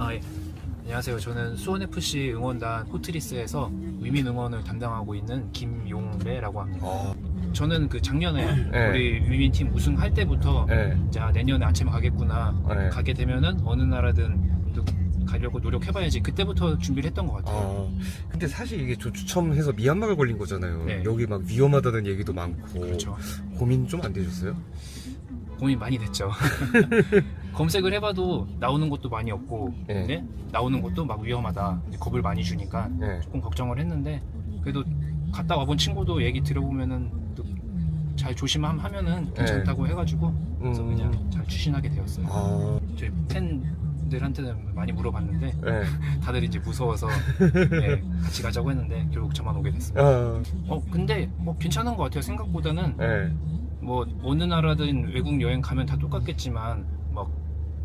안녕하세요. 저는 수원FC 응원단 포트리스에서 위민 응원을 담당하고 있는 김용배라고 합니다. 아, 저는 그 작년에 네. 우리 위민팀 우승할 때부터 네. 자 내년에 아침 가겠구나 네. 가게 되면은 어느 나라든 또 가려고 노력해봐야지 그때부터 준비를 했던 것 같아요. 아, 근데 사실 이게 좀 추첨해서 미얀마가 걸린 거잖아요. 네. 여기 막 위험하다는 얘기도 많고. 그렇죠. 고민 좀 안 되셨어요? 고민 많이 됐죠. 검색을 해봐도 나오는 것도 많이 없고 네. 근데 나오는 것도 막 위험하다 이제 겁을 많이 주니까 네. 조금 걱정을 했는데 그래도 갔다 와본 친구도 얘기 들어보면은 또 잘 조심하면은 괜찮다고 해가지고 그래서 음. 그냥 잘 추진하게 되었어요. 아, 저희 팬들한테는 많이 물어봤는데 네. 다들 이제 무서워서 예, 같이 가자고 했는데 결국 저만 오게 됐습니다. 아, 어 근데 뭐 괜찮은 것 같아요. 생각보다는 네. 뭐 어느 나라든 외국 여행 가면 다 똑같겠지만 막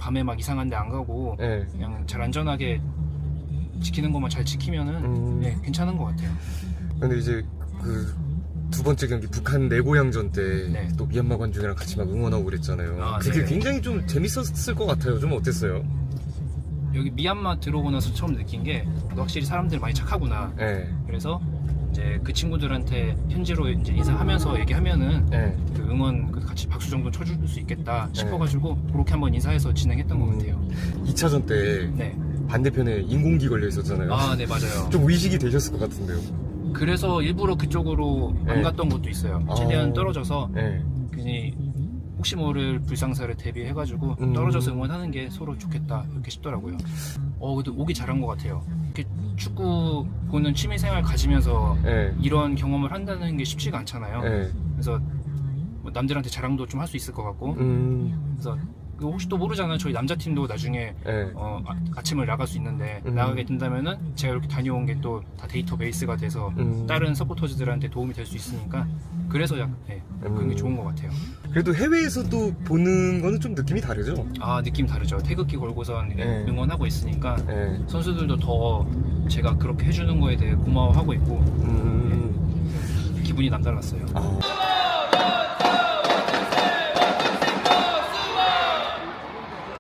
밤에 막 이상한 데 안 가고 네. 그냥 잘 안전하게 지키는 것만 잘 지키면은 음. 예, 괜찮은 것 같아요. 근데 이제 그 두 번째 경기 북한 내고향전 때 네. 또 미얀마 관중이랑 같이 막 응원하고 그랬잖아요. 아, 그게 네. 굉장히 좀 재밌었을 것 같아요. 좀 어땠어요? 여기 미얀마 들어오고 나서 처음 느낀 게 확실히 사람들 많이 착하구나. 네. 그래서 이제 그 친구들한테 현지로 이제 인사하면서 얘기하면은 네. 그 응원 그 같이 박수 정도 쳐줄 수 있겠다 싶어가지고 그렇게 한번 인사해서 진행했던 것 음. 같아요. 2차전 때 네. 반대편에 인공기 걸려 있었잖아요. 아, 네 맞아요. 좀 의식이 되셨을 것 같은데요. 그래서 일부러 그쪽으로 안 네. 갔던 것도 있어요. 최대한 아. 떨어져서 네. 괜히 혹시 모를 불상사를 대비해가지고 음. 떨어져서 응원하는 게 서로 좋겠다 이렇게 싶더라고요. 어, 근데 오기 잘한 것 같아요. 이렇게 축구 보는 취미생활 가지면서 네. 이런 경험을 한다는 게 쉽지가 않잖아요. 네. 그래서 뭐 남들한테 자랑도 좀 할 수 있을 것 같고 음. 그래서 그 혹시 또 모르잖아요. 저희 남자 팀도 나중에 네. 어, 아, 침을 나갈 수 있는데 음. 나가게 된다면은 제가 이렇게 다녀온 게 또 다 데이터 베이스가 돼서 음. 다른 서포터즈들한테 도움이 될 수 있으니까 그래서 약 네, 그런 게 음. 좋은 것 같아요. 그래도 해외에서 또 보는 거는 좀 느낌이 다르죠? 아 느낌 다르죠. 태극기 걸고선 네. 응원하고 있으니까 네. 선수들도 더 제가 그렇게 해주는 거에 대해 고마워하고 있고 음. 기분이 남달랐어요. 아.